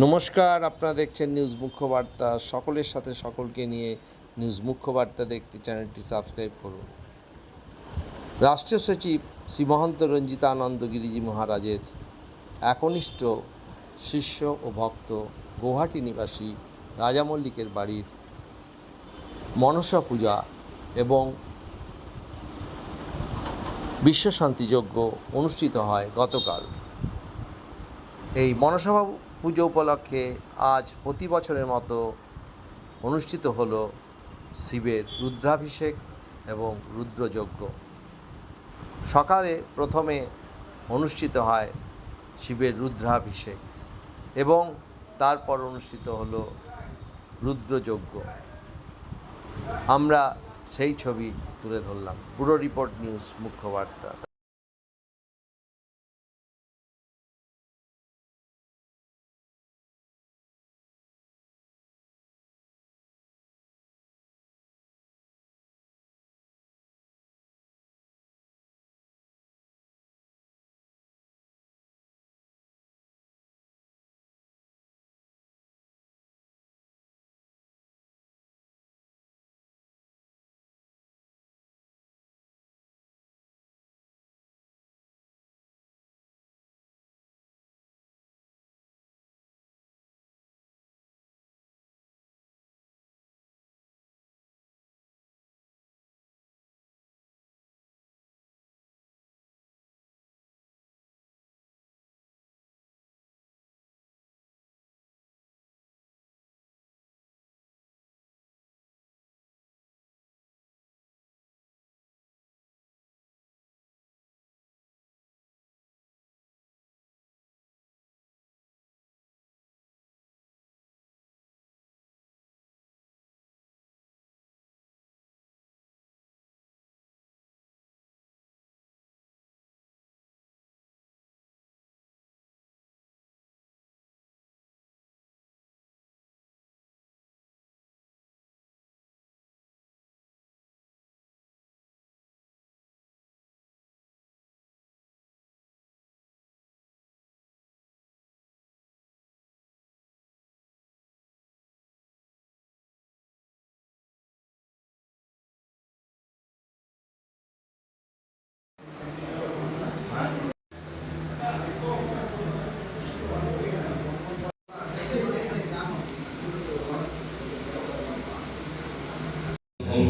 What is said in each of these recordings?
নমস্কার, আপনারা দেখছেন নিউজ মুখ্য বার্তা সকলের সাথে সকলকে নিয়ে নিউজ মুখ্য বার্তা দেখতে চ্যানেলটি সাবস্ক্রাইব করুন। রাষ্ট্রীয় সচিব শ্রী মহন্ত রঞ্জিতানন্দ গিরিজি মহারাজের একনিষ্ঠ শিষ্য ও ভক্ত গৌহাটি নিবাসী রাজা মল্লিকের বাড়ির মনসা পূজা এবং বিশ্বশান্তিযজ্ঞ অনুষ্ঠিত হয় গতকাল। এই মনসা পুজো উপলক্ষে আজ প্রতি বছরের মতো অনুষ্ঠিত হলো শিবের রুদ্রাভিষেক এবং রুদ্রযজ্ঞ। সকালে প্রথমে অনুষ্ঠিত হয় শিবের রুদ্রাভিষেক এবং তারপর অনুষ্ঠিত হলো রুদ্রযজ্ঞ। আমরা সেই ছবি তুলে ধরলাম। পুরো রিপোর্ট নিউজ মুখ্য বার্তা।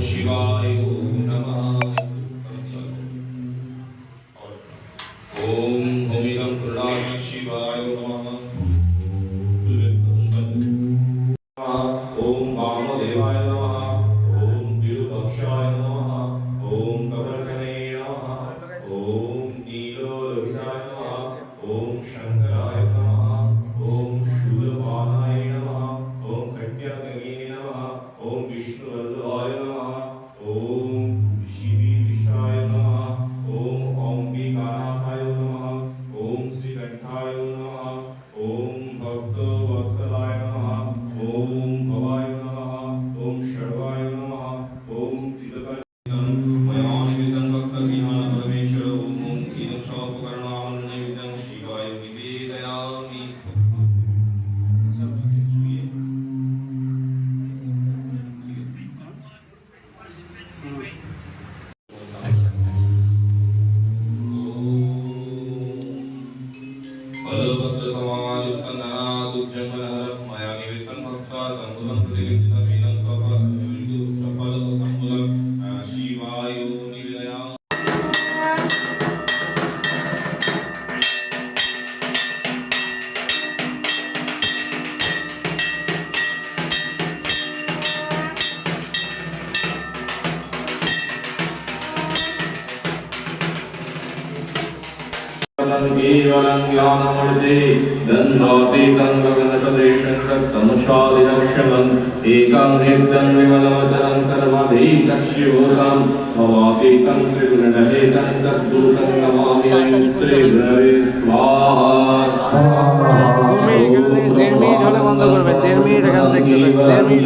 शिवाय ओम नमः ओम होमिरं पुरुणाय शिवाय नमः ओम वामदेवाय नमः ओम विरूपाक्षाय नमः ओम कबरकने नमः ओम नीलोलोहिताय नमः ओम शंकराय नमः ओम शूलपानाय नमः ओम खट्यागने नमः ओम विष्णुवल्लभाय नमः षोपकर्णामन्नयुतं शिवाय निवेदयामि समायुक्त नरादुज्जमलहरं मया निवेदन भक्त्वा तम्बुलं प्रतिविदितम् केवलं ज्ञानमूर्ते दन्दातीतं गगनसदृशं सप्तमशादिलक्ष्मम् एकं नित्यं विमलमचलं सर्वधि चक्षुभूतं भवातीतं त्रिगुणरहेतं सद्भूतं नमामि ऐं श्रीगुरवे स्वाहा তুমি এখানে থেকে দেড় মিনিট হলে বন্ধ করবেন দেড় মিনিট এখান থেকে দেড় মিনিট